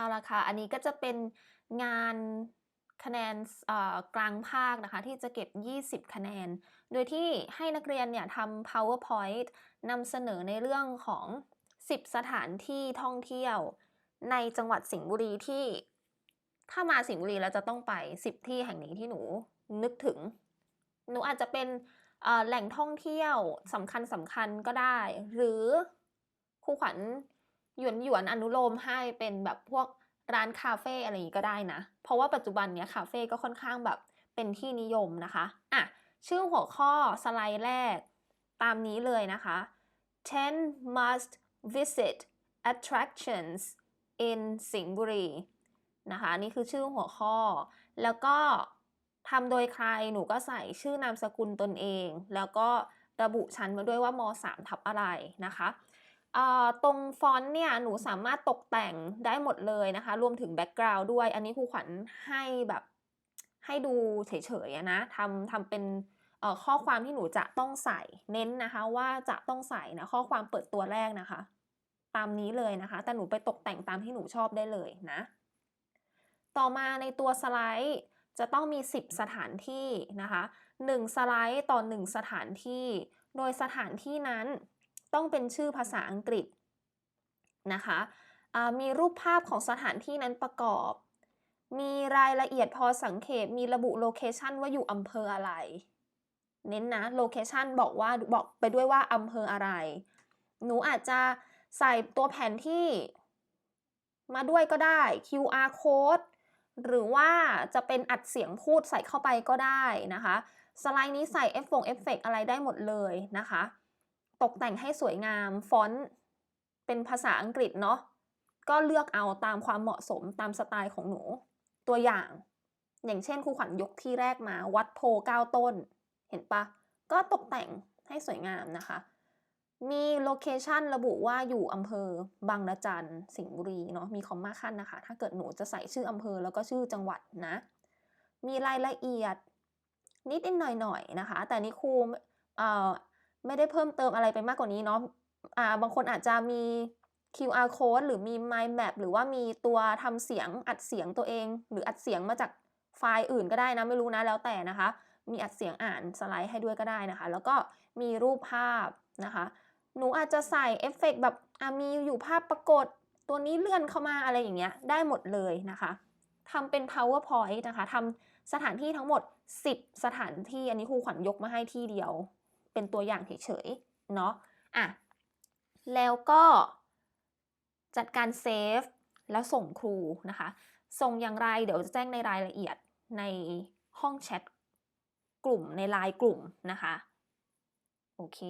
เอาละค่ะ อันนี้ก็จะเป็นงานคะแนนกลางภาคนะคะที่จะเก็บ 20 คะแนน โดยที่ให้นักเรียนเนี่ยทำ PowerPoint นำเสนอในเรื่องของ 10 สถานที่ท่องเที่ยว ในจังหวัดสิงห์บุรีที่ ถ้ามาสิงห์บุรีแล้วจะต้องไป 10 ที่แห่งนี้ที่หนูนึกถึง หนูอาจจะเป็นแหล่งท่องเที่ยวสำคัญสำคัญก็ได้ หรือครูขวัญ หยวนหยวนอนุโลมให้เป็นแบบพวกร้านคาเฟ่อะไรอย่างนี้ก็ได้นะ เพราะว่าปัจจุบันเนี้ยคาเฟ่ก็ค่อนข้างแบบเป็นที่นิยมนะคะอะชื่อหัวข้อสไลด์แรก ตามนี้เลยนะคะ 10 must visit attractions in สิงห์บุรีนะคะนี่คือชื่อหัวข้อ แล้วก็ทำโดยใครหนูก็ใส่ชื่อนามสกุลตนเอง แล้วก็ระบุชั้นมาด้วยว่าม 3 ทับอะไรนะคะ ตรงฟอนต์เนี่ยหนูสามารถตกแต่งได้หมดเลยนะคะ รวมถึงแบ็กกราวด์ด้วย อันนี้ครูขวัญให้แบบให้ดูเฉยๆนะทำทำเป็นข้อความที่หนูจะต้องใส่เน้นนะคะว่าจะต้องใส่นะข้อความเปิดตัวแรกนะคะ ตามนี้เลยนะคะ แต่หนูไปตกแต่งตามที่หนูชอบได้เลยนะ ต่อมาในตัวสไลด์จะต้องมี 10 สถานที่นะคะ 1 สไลด์ต่อ 1 สถานที่ โดยสถานที่นั้น ต้องเป็นชื่อภาษาอังกฤษนะคะมีรูปภาพของสถานที่นั้นประกอบ มีรายละเอียดพอสังเขปมีระบุโลเคชันว่าอยู่อำเภออะไร เน้นนะโลเคชันบอกว่าบอกไปด้วยว่าอำเภออะไร หนูอาจจะใส่ตัวแผนที่มาด้วยก็ได้ QR code หรือว่าจะเป็นอัดเสียงพูดใส่เข้าไปก็ได้นะคะ สไลด์นี้ใส่เอฟฟงเอฟเฟกอะไรได้หมดเลยนะคะ ตกแต่งให้สวยงามฟอนต์เป็นภาษาอังกฤษเนาะก็เลือกเอาตามความเหมาะสมตามสไตล์ของหนู ตัวอย่าง อย่างเช่นครูขวัญยกที่แรกมาวัดโพเก้าต้น เห็นปะก็ตกแต่งให้สวยงามนะคะ มีโลเคชันระบุว่าอยู่อำเภอบางระจันสิงห์บุรีเนาะมีคอมมาขั้นนะคะ ถ้าเกิดหนูจะใส่ชื่ออำเภอแล้วก็ชื่อจังหวัดนะ มีรายละเอียดนิดๆหน่อยๆนะคะ แต่นี่ครูเอ่อ ไม่ได้เพิ่มเติมอะไรไปมากกว่านี้เนาะอ่าบางคนอาจจะมี QR code หรือมี mind map หรือว่ามีตัวทำเสียงอัดเสียงตัวเอง หรืออัดเสียงมาจากไฟล์อื่นก็ได้นะไม่รู้นะแล้วแต่นะคะ มีอัดเสียงอ่านสไลด์ให้ด้วยก็ได้นะคะ แล้วก็มีรูปภาพนะคะ หนูอาจจะใส่เอฟเฟกต์แบบอะมีอยู่ภาพปรากฏ ตัวนี้เลื่อนเข้ามาอะไรอย่างเงี้ยได้หมดเลยนะคะทำเป็น powerpoint นะคะทำสถานที่ทั้งหมด 10 สถานที่อันนี้ครูขวัญยกมาให้ที่เดียว เป็นตัวอย่างเฉยๆ เนาะอะแล้วก็จัดการเซฟแล้วส่งครูนะคะ ส่งอย่างไรเดี๋ยวจะแจ้งในรายละเอียดในห้องแชทกลุ่มในไลน์กลุ่มนะคะ โอเค